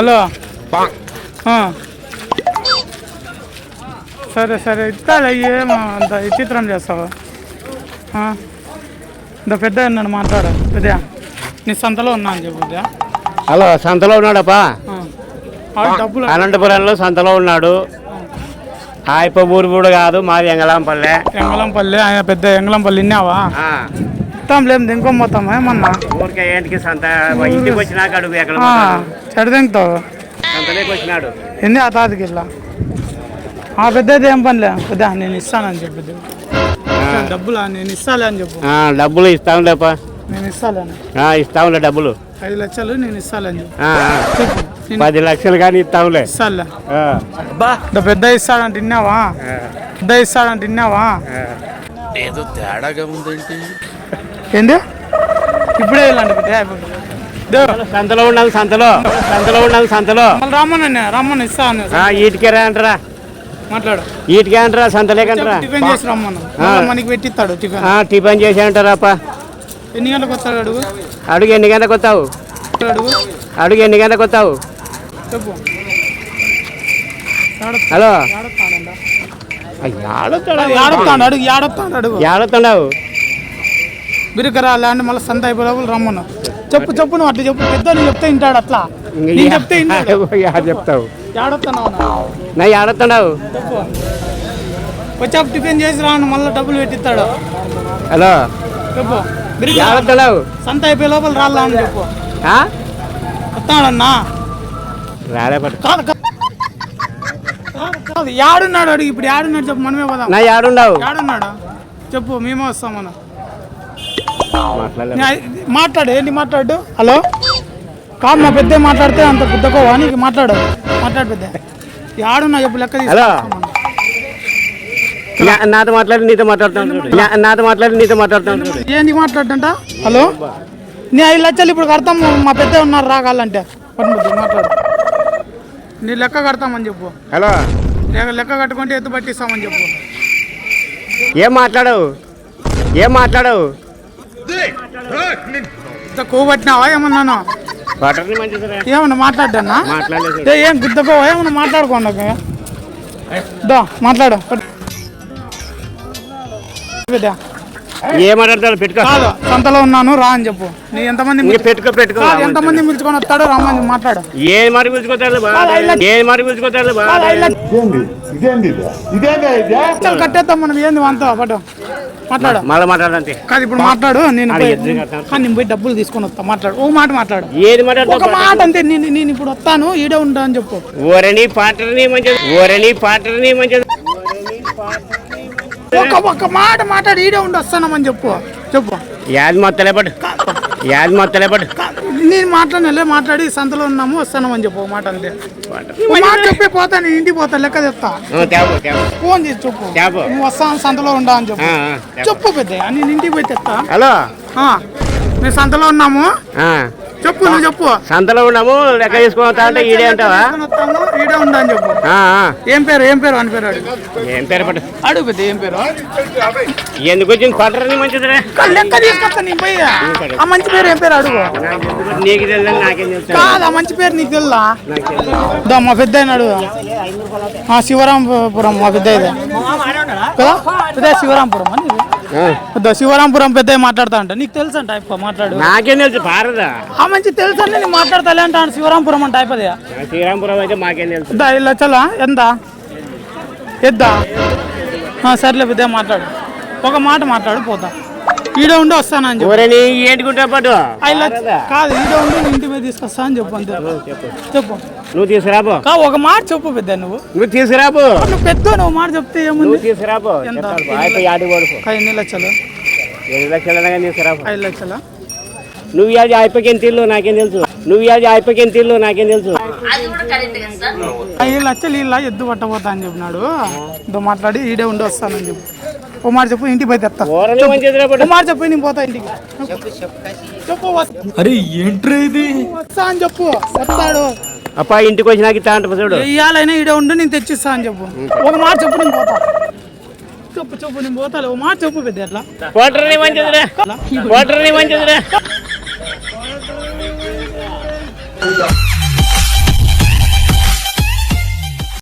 Hello. సరే సరే. ఇస్తాలే ఏమో అంత విచిత్రం చేస్తావు. ఇంత పెద్ద నన్ను మాట్లాడు పెద్ద నీ సంతలో ఉన్నా అని చెప్పు హలో సంతలో ఉన్నాడప్పా? అనంతపురంలో సంతలో ఉన్నాడు. ఆయప్ప ఊరు కూడా కాదు మాది ఎంగళంపల్లె. ఎంగళంపల్లి ఆయన పెద్ద ఎంగళంపల్లి విన్నావా? ఇస్తాం లేదు దింకొని పోతాం ఏమన్నా? ఊరికే ఏంటికి సంత? ఇంటికి వచ్చినాక అడుగు ఎక్కడ ఆ, పోతాడు? చెడు తింటావు సంతలోకి వచ్చినాడు. ఎన్ని ఆ తాతకి ఇట్లా? ఆ పెద్దది ఏం పనిలే. పెద్ద నేను ఇస్తానని చెప్పు. డబ్బులా నేను ఇస్తాలే అని చెప్పు. ఆ, డబ్బులు ఇస్తాంలేపా నేను ఆ, ఇస్తాంలే డబ్బులు. ఐదు లక్షలు నేను ఇస్తాలే అని చెప్పు. పది లక్షలు కానీ ఇస్తాంలే. ఇస్తాలే పెద్ద ఇస్తాడంటే విన్నావా ఆ, పెద్ద ఇస్తాడంటే విన్నావా ఆ. ఏదో తేడాగా ఉందేంటి? ఏంది? ఇప్పుడే దో, సంతలో ఉండాలి సంతలో. సంతలో ఉండాలి సంతలో. మళ్ళీ రమ్మని రమ్మని ఇస్తాను ఆ, ఈటికే రా అంటారా. మాట్లాడు. ఈటికే అంటారా సంతలేకంటారా టిఫిన్ చేసి మనకి పెట్టిస్తాడు టిఫిన్. ఆ, టిఫిన్ చేసి అంటారాపా ఎన్ని గంటలకు వస్తాడు అడుగు? అడుగు ఎన్ని గంటలకు వస్తావు? అడుగు. అడుగు ఎన్ని గంటలకు వస్తావు? చెప్పు. హలో? ఆడతాడు ఏడొస్తాడు అడుగు ఏడొస్తాడు అడుగు? బిరుకరా ల్యాండ్ మళ్ళీ సంత అయిపోయే లోపల రమ్మను. చెప్పు చెప్పు నువ్వు అట్లా చెప్పు. పెద్ద నువ్వు చెప్తే వింటాడు అట్లా. నేను చెప్తే చెప్తావు? నా ఆడతాడావు చెప్పు. వచ్చాక టిఫిన్ చేసి రాను మళ్ళీ డబ్బులు పెట్టిస్తాడు. హలో? చెప్పు. ఆడతాడావు సంత అయిపోయే లోపల రాలా అని చెప్పు. ఆ? వస్తాడన్నా? రాలే పట్టు. కాదు కాదు. యాడున్నాడు అడుగు ఇప్పుడు యాడున్నాడు చెప్పు మనమే పోదాం. నా ఆడుండవు యాడున్నాడు? చెప్పు మేమే వస్తాం మనం మాట్లాడు ఏంటి మాట్లాడు? హలో? కాదు మా పెద్ద మాట్లాడితే అంత గుద్దకోవా? నీకు మాట్లాడు. మాట్లాడు పెద్ద. యాడున్నా చెప్పు లెక్క. హలో? నా- నాతో మాట్లాడి నీతో మాట్లాడుతాను చూడు నా- నాతో మాట్లాడి నీతో మాట్లాడుతాను చూడు ఏంటి మాట్లాడంట? హలో? నీ ఐదు లక్షలు ఇప్పుడు కడతాం మా పెద్ద ఉన్నారు రాగాలంటే మాట్లాడు. నీ లెక్క కడతామని చెప్పు. హలో? లెక్క లెక్క కట్టుకుంటే ఎత్తు పట్టిస్తామని చెప్పు. ఏం మాట్లాడవు? ఏం మాట్లాడవు? పట్టినావా ఏమన్నాను ఏమన్నా మాట్లాడ్డానా ఏ గుద్దకోవా ఏమన్నా మాట్లాడుకోండి దా మాట్లాడు పెద్ద. ఏం మాట్లాడతాడు పెట్టుకో కాదు సంతలో ఉన్నాను రా అని చెప్పు నీ ఎంతమంది పెట్టుకో పెట్టుకో ఎంతమంది పిలుచుకొని వస్తాడో రమ్మని మాట్లాడు ఏ మరి పిలుచుకోతాడు ఏ మరి పిలుచుకోతాడు ఇదేంది ఇదేంది ఇది? ఇదేందా కట్టేద్దాం మనం ఏంది అంతా పట్టు మాట్లాడు. మళ్ళీ మాట్లాడంతే కాదు ఇప్పుడు మాట్లాడు నేను పోయి-. ఆ, నేను పోయి డబ్బులు తీసుకొని వస్తా మాట్లాడు. ఓ మాట మాట్లాడు. ఏది ఒక మాట్లాడతావు మాట అంతే నేను నేను ఇప్పుడు వస్తాను ఈడే ఉంటా అని చెప్పు. ఓరని పాటని మంచిది ఓరని పాటని మంచిది ఒక ఒక్క మాట మాట్లాడి ఈడే ఉండి వస్తానమని చెప్పు. చెప్పు. యాది మొత్తలే పడు యాది మొత్తలే పడు కా- నేను మాట్లాడినలే మాట్లాడి సంతలో ఉన్నాము వస్తానమని చెప్పు ఒక మాట అంతే. మాట చెప్పి పోతా నేను ఇంటికి పోతా లెక్క చెప్తా. ఫోన్ చేసి చెప్పు. చెప్పు. నువ్వు వస్తాను సంతలో ఉండా అని చెప్పు. చెప్పు. చెప్పు పెద్ద నేను ఇంటికి పోయి తెస్తా. హలో? మేము సంతలో ఉన్నాము. చెప్పు నువ్వు చెప్పు. సంతలో ఉన్నాము లెక్క తీసుకుని అంటే ఈడే అంటావా? ఈడే అని చెప్పు. ఏం పేరు ఏం పేరు అని పేరు అడుగు. ఏం పేరు పడు అడుగు పెద్ద ఏం పేరు? ఎందుకు వచ్చింది? పట్టరని మంచిదిరా కా- లెక్క తీసుకొస్తా నీ పోయి. ఆ మంచి పేరు ఏం పేరు అడుగు. నాకు తెలియదు నాకేం తెలుసు. కాదు ఆ మంచి పేరు నీకు తెలుదా? మా పెద్ద అడుగు. ఆ శివరాంపురం మా పెద్ద ఇది కదా? పెద్ద శివరాంపురం అని? శివరాంపురం పెద్ద మాట్లాడతా అంట. నీకు తెలుసు అంట అయిపో మాట్లాడు. నాకేం తెలుసు పారదా? ఆ మంచి తెలుసు అని నేను మాట్లాడతాలే అంటాను శివరాంపురం అంటే అయిపోదా శ్రీరాంపురం అయితే మాకేం తెలుసు. దా ఇలా చలా ఎంత ఎద్దా? సర్లే పెద్ద మాట్లాడు. ఒక మాట మాట్లాడు పోతా. ఈడ ఉండి వస్తానని చెప్పు. ఊరని ఏంటుకుంటా లక్ష- కాదు ఈడ ఉండి ఇంటి మీద తీసుకొస్తా అని చెప్పు అంతే. చెప్పు నువ్వు తీసుకురాబో కా ఒక మాట చెప్పు పెద్ద నువ్వు. నువ్వు తీసుకురాబో నువ్వు పెద్ద నువ్వు మాట చెప్తే ఏముంది? నువ్వు తీసుకురాబో ఎంత? ఎన్ని లక్షలు? ఎన్ని లక్షలు తీసుకురాబో ఐదు లక్షల? నువ్వు యాది అయిపోయి ఎంత ఇల్లు? నాకేం తెలుసు. నువ్వు యాది అయిపోయి ఎంత ఇల్లు? నాకేం తెలుసు. ఐదు లక్షలు ఇలా ఎద్దు పట్టబోతా అని చెప్పినాడు. ఇంతో మాట్లాడి ఈడే ఉండి వస్తానని చెప్పు. ఓ మాట చెప్పు ఇంటికి పోయి తెస్తా ఓ మాట చెప్పు నేను పోతా ఇంటికి. చెప్పు అరే ఏంట్రా ఇది? వస్తా అని చెప్పు వస్తాడు. అప్ప ఇంటికి వచ్చి నాకు ఇస్తా అంట చూడు. ఇయ్యాలైనా ఈడే ఉండి నేను తెచ్చిస్తా అని చెప్పు. ఒక మాట చెప్పు నేను పోతా. చెప్పు చెప్పు నేను పోతాలే. ఓ మాట చెప్పు పెద్ద ఎట్లా? కోటరని మంచిదిరా కోటరని మంచిదిరా